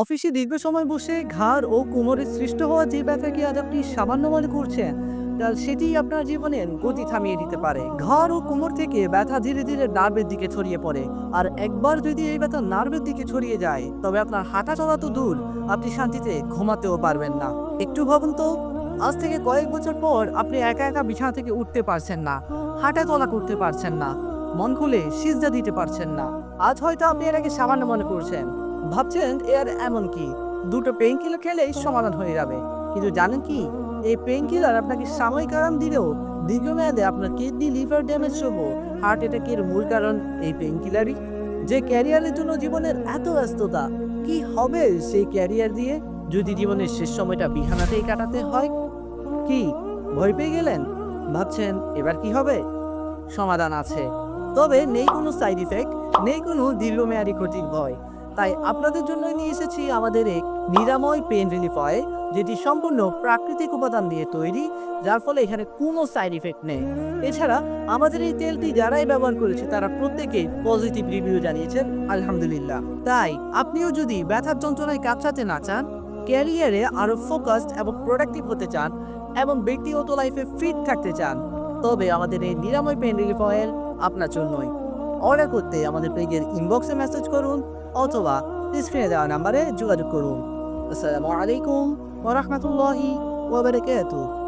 অফিসে দীর্ঘ সময় বসে ঘাড় ও কোমরে সৃষ্ট হওয়া যে ব্যথাকে আজ আপনি সামান্য মনে করছেন তা সেটি আপনার জীবনের গতি থামিয়ে দিতে পারে। ঘাড় ও কোমর থেকে ব্যথা ধীরে ধীরে নার্ভের দিকে ছড়িয়ে পড়ে। আর একবার যদি এই ব্যথা নার্ভের দিকে ছড়িয়ে যায়, তবে আপনার হাঁটা চলা তো দূর, আপনি শান্তিতে ঘুমাতেও পারবেন না। একটু ভাবুন তো, আজ থেকে কয়েক বছর পর আপনি একা একা বিছানা থেকে উঠতে পারছেন না, হাঁটা চলা করতে পারছেন না, মন খুলে সিজদা দিতে পারছেন না। আজ হয়তো আপনি এটাকে সামান্য মনে করছেন। ভাবছেন এর এমন কি? দুটো পেইন কিলার খেলেই সমাধান হয়ে যাবে। কিন্তু জানেন কি? এই পেইন কিলার আপনাকে সাময়িক আরাম দিলেও দীর্ঘমেয়াদে আপনার কিডনি লিভার ড্যামেজ সহ হার্ট অ্যাটাকের মূল কারণ এই পেইন কিলারই যে ক্যারিয়ারের জন্য জীবনের এত ব্যস্ততা, কি হবে সেই ক্যারিয়ার দিয়ে যদি জীবনের শেষ সময়টা বিহানাতেই কাটাতে হয়? কি, ভয় পেয়ে গেলেন? ভাবছেন এবার কি হবে? সমাধান আছে। তবে নেই কোনো সাইড ইফেক্ট নেই কোনো দীর্ঘমেয়াদী ক্ষতির ভয়। তাই আপনাদের জন্য নিয়ে এসেছি আমাদের এক নিরাময় পেন রিলিফ অয়েল, যেটি সম্পূর্ণ প্রাকৃতিক উপাদান দিয়ে তৈরি, যার ফলে এখানে কোনো সাইড ইফেক্ট নেই। এছাড়া আমাদের এই তেলটি যারাই ব্যবহার করেছে, তারা প্রত্যেকে পজিটিভ রিভিউ জানিয়েছেন, আলহামদুলিল্লাহ। তাই আপনিও যদি ব্যথার যন্ত্রণায় কাতরাতে না চান, ক্যারিয়ারে আরও ফোকাসড এবং প্রোডাক্টিভ হতে চান এবং ব্যক্তিগত লাইফে ফিট থাকতে চান, তবে আমাদের এই নিরাময় পেন রিলিফ অয়েল আপনার জন্যই। অর্ডার করতে আমাদের পেজের ইনবক্সে মেসেজ করুন অথবা স্ক্রিনে দেওয়া নাম্বারে যোগাযোগ করুন আসসালামু আলাইকুম ওয়া রাহমাতুল্লাহি ওয়া বারাকাতুহু